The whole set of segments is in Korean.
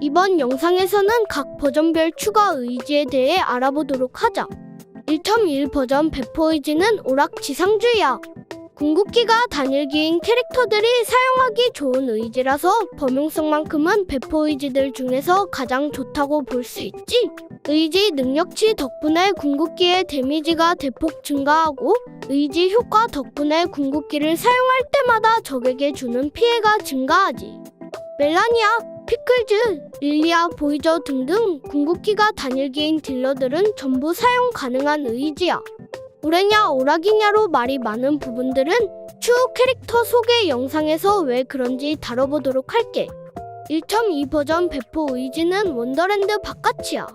이번 영상에서는 각 버전별 추가 의지에 대해 알아보도록 하자. 1.1 버전 배포 의지는 오락지상주의야. 궁극기가 단일기인 캐릭터들이 사용하기 좋은 의지라서 범용성만큼은 배포 의지들 중에서 가장 좋다고 볼 수 있지. 의지 능력치 덕분에 궁극기의 데미지가 대폭 증가하고 의지 효과 덕분에 궁극기를 사용할 때마다 적에게 주는 피해가 증가하지. 멜라니아, 피클즈, 릴리아, 보이저 등등 궁극기가 단일기인 딜러들은 전부 사용 가능한 의지야. 오래냐 오락이냐로 말이 많은 부분들은 추후 캐릭터 소개 영상에서 왜 그런지 다뤄보도록 할게. 1.2 버전 배포 의지는 원더랜드 바깥이야.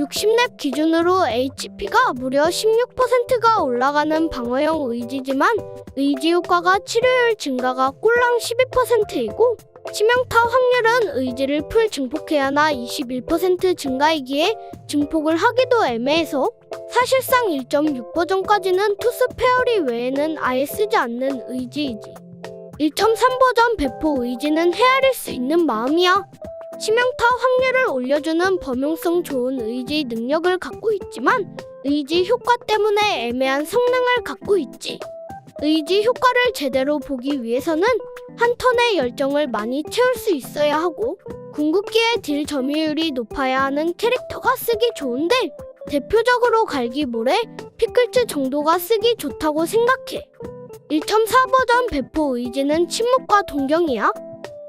60렙 기준으로 HP가 무려 16%가 올라가는 방어형 의지지만 의지 효과가 치료율 증가가 꼴랑 12%이고 치명타 확률은 의지를 풀 증폭해야 하나 21% 증가이기에 증폭을 하기도 애매해서 사실상 1.6 버전까지는 투스 페어리 외에는 아예 쓰지 않는 의지이지. 1.3 버전 배포 의지는 헤아릴 수 있는 마음이야. 치명타 확률을 올려주는 범용성 좋은 의지 능력을 갖고 있지만 의지 효과 때문에 애매한 성능을 갖고 있지. 의지 효과를 제대로 보기 위해서는 한 턴의 열정을 많이 채울 수 있어야 하고 궁극기의 딜 점유율이 높아야 하는 캐릭터가 쓰기 좋은데 대표적으로 갈기모래, 피클츠 정도가 쓰기 좋다고 생각해. 1.4 버전 배포 의지는 침묵과 동경이야.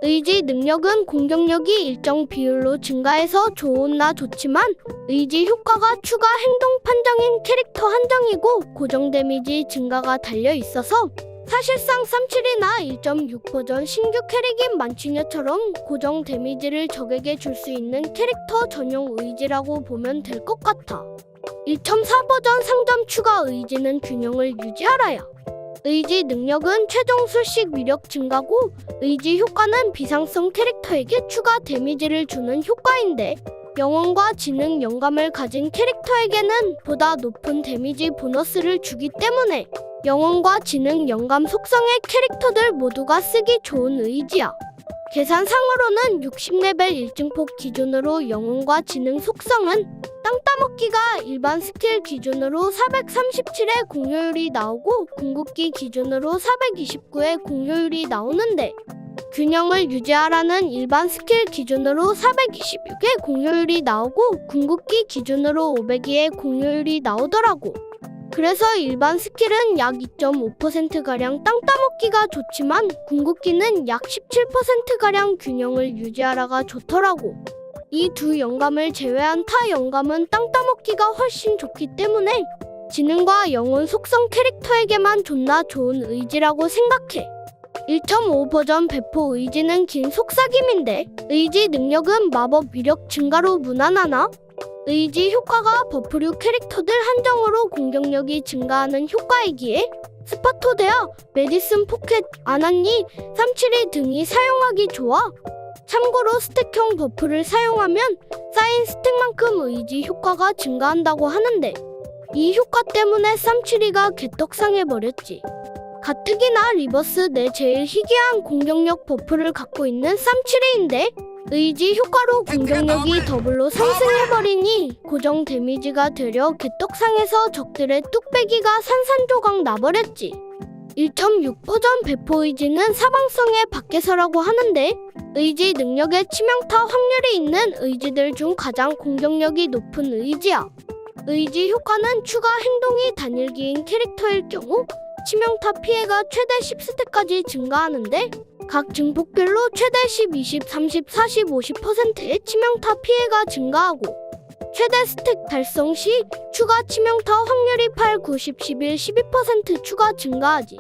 의지 능력은 공격력이 일정 비율로 증가해서 좋으나 좋지만 의지 효과가 추가 행동 판정인 캐릭터 한정이고 고정 데미지 증가가 달려 있어서 사실상 37이나 1.6 버전 신규 캐릭인 만취녀처럼 고정 데미지를 적에게 줄 수 있는 캐릭터 전용 의지라고 보면 될 것 같아. 1.4 버전 상점 추가 의지는 균형을 유지하라야. 의지 능력은 최종 술식 위력 증가고 의지 효과는 비상성 캐릭터에게 추가 데미지를 주는 효과인데 영혼과 지능 영감을 가진 캐릭터에게는 보다 높은 데미지 보너스를 주기 때문에 영혼과 지능 영감 속성의 캐릭터들 모두가 쓰기 좋은 의지야. 계산상으로는 60레벨 1증폭 기준으로 영혼과 지능 속성은 땅 따먹기가 일반 스킬 기준으로 437의 공효율이 나오고 궁극기 기준으로 429의 공효율이 나오는데 균형을 유지하라는 일반 스킬 기준으로 426의 공효율이 나오고 궁극기 기준으로 502의 공효율이 나오더라고. 그래서 일반 스킬은 약 2.5%가량 땅 따먹기가 좋지만 궁극기는 약 17%가량 균형을 유지하라가 좋더라고. 이 두 영감을 제외한 타 영감은 땅 따먹기가 훨씬 좋기 때문에 지능과 영혼 속성 캐릭터에게만 존나 좋은 의지라고 생각해. 1.5 버전 배포 의지는 긴 속삭임인데 의지 능력은 마법 위력 증가로 무난하나? 의지 효과가 버프류 캐릭터들 한정으로 공격력이 증가하는 효과이기에 스파토데아, 메디슨 포켓, 아나니, 372 등이 사용하기 좋아. 참고로 스택형 버프를 사용하면 쌓인 스택만큼 의지 효과가 증가한다고 하는데 이 효과 때문에 372가 개떡상해버렸지. 가뜩이나 리버스 내 제일 희귀한 공격력 버프를 갖고 있는 372인데 의지 효과로 공격력이 더블로 상승해버리니 고정 데미지가 되려 개떡상에서 적들의 뚝배기가 산산조각 나버렸지. 1.6 버전 배포 의지는 사방성의 밖에서라고 하는데 의지 능력의 치명타 확률이 있는 의지들 중 가장 공격력이 높은 의지야. 의지 효과는 추가 행동이 단일기인 캐릭터일 경우 치명타 피해가 최대 10스택까지 증가하는데 각 증폭별로 최대 10, 20, 30, 40, 50%의 치명타 피해가 증가하고 최대 스택 달성 시 추가 치명타 확률이 8, 90, 11, 12% 추가 증가하지.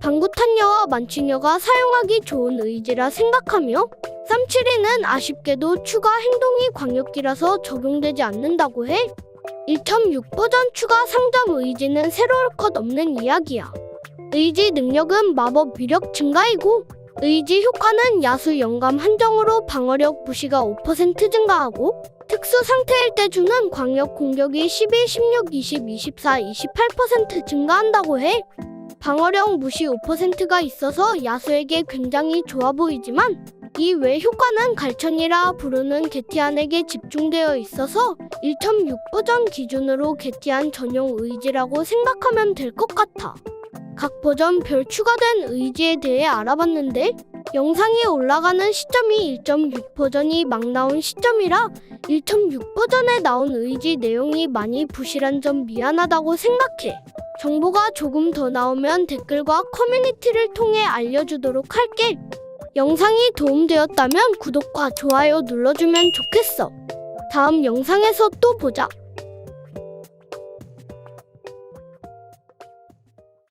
방구탄녀와 만취녀가 사용하기 좋은 의지라 생각하며 372는 아쉽게도 추가 행동이 광역기라서 적용되지 않는다고 해. 1.6 버전 추가 상점 의지는 새로울 것 없는 이야기야. 의지 능력은 마법 위력 증가이고 의지 효과는 야수 영감 한정으로 방어력 무시가 5% 증가하고 특수 상태일 때 주는 광역 공격이 12, 16, 20, 24, 28% 증가한다고 해. 방어력 무시 5%가 있어서 야수에게 굉장히 좋아 보이지만 이 외 효과는 갈천이라 부르는 게티안에게 집중되어 있어서 1.6 버전 기준으로 게티안 전용 의지라고 생각하면 될 것 같아. 각 버전 별 추가된 의지에 대해 알아봤는데 영상이 올라가는 시점이 1.6 버전이 막 나온 시점이라 1.6 버전에 나온 의지 내용이 많이 부실한 점 미안하다고 생각해. 정보가 조금 더 나오면 댓글과 커뮤니티를 통해 알려주도록 할게. 영상이 도움되었다면 구독과 좋아요 눌러주면 좋겠어. 다음 영상에서 또 보자.